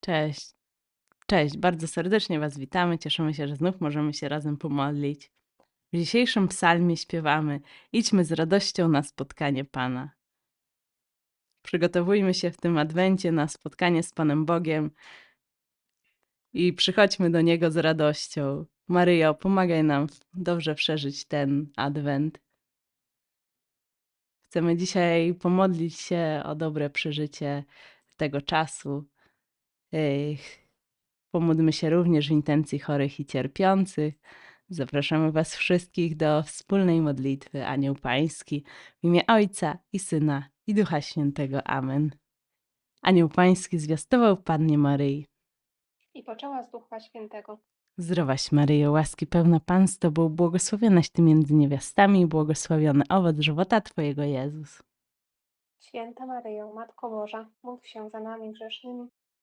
Cześć. Cześć, bardzo serdecznie Was witamy. Cieszymy się, że znów możemy się razem pomodlić. W dzisiejszym psalmie śpiewamy: Idźmy z radością na spotkanie Pana. Przygotowujmy się w tym adwencie na spotkanie z Panem Bogiem i przychodźmy do Niego z radością. Maryjo, pomagaj nam dobrze przeżyć ten adwent. Chcemy dzisiaj pomodlić się o dobre przeżycie tego czasu. Pomódlmy się również w intencji chorych i cierpiących. Zapraszamy Was wszystkich do wspólnej modlitwy Anioł Pański w imię Ojca i Syna i Ducha Świętego. Amen. Anioł Pański zwiastował Pannie Maryi. i poczęła z Ducha Świętego. Zdrowaś Maryjo, łaski pełna Pan z Tobą, błogosławionaś Ty między niewiastami i błogosławiony owoc żywota Twojego Jezus. Święta Maryjo, Matko Boża, módl się za nami grzesznymi,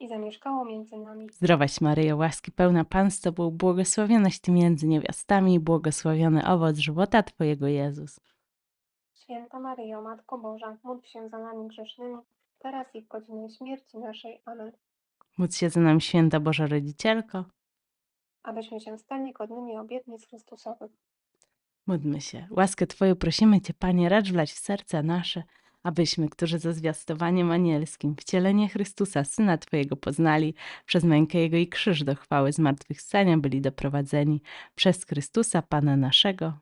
I zamieszkało między nami. Zdrowaś Maryjo, łaski pełna Pan z Tobą, błogosławionaś Ty między niewiastami błogosławiony owoc żywota Twojego Jezus. Święta Maryjo, Matko Boża, módl się za nami grzesznymi, teraz i w godzinę śmierci naszej. Amen. Módl się za nami święta Boża Rodzicielko. Abyśmy się stali godnymi obietnic Chrystusowych. Módlmy się. Łaskę Twoją prosimy Cię, Panie, racz wlać w serca nasze, abyśmy, którzy za zwiastowaniem anielskim wcielenie Chrystusa, Syna Twojego poznali, przez mękę Jego i krzyż do chwały zmartwychwstania byli doprowadzeni przez Chrystusa, Pana naszego.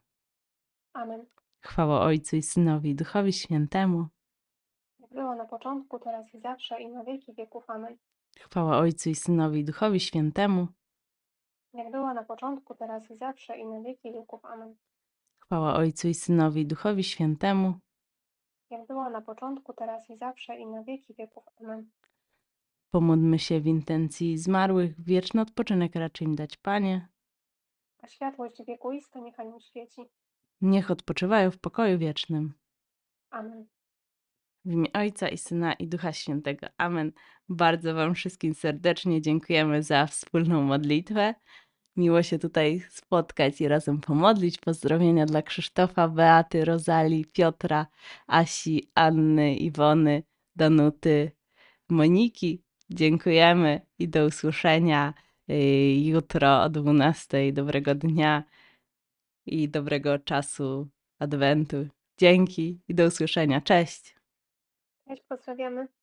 Amen. Chwała Ojcu i Synowi i Duchowi Świętemu. Jak było na początku, teraz i zawsze, i na wieki wieków. Amen. Chwała Ojcu i Synowi i Duchowi Świętemu. Jak była na początku, teraz i zawsze, i na wieki wieków. Amen. Chwała Ojcu i Synowi i Duchowi Świętemu. Jak była na początku, teraz i zawsze, i na wieki wieków. Amen. Pomódlmy się w intencji zmarłych, wieczny odpoczynek raczej im dać, Panie. A światłość wiekuista niechaj im świeci. Niech odpoczywają w pokoju wiecznym. Amen. W imię Ojca i Syna i Ducha Świętego. Amen. Bardzo Wam wszystkim serdecznie dziękujemy za wspólną modlitwę. Miło się tutaj spotkać i razem pomodlić. Pozdrowienia dla Krzysztofa, Beaty, Rozali, Piotra, Asi, Anny, Iwony, Danuty, Moniki. Dziękujemy i do usłyszenia y, jutro o 12. Dobrego dnia i dobrego czasu Adwentu. Dzięki i do usłyszenia. Cześć. Cześć, pozdrawiamy.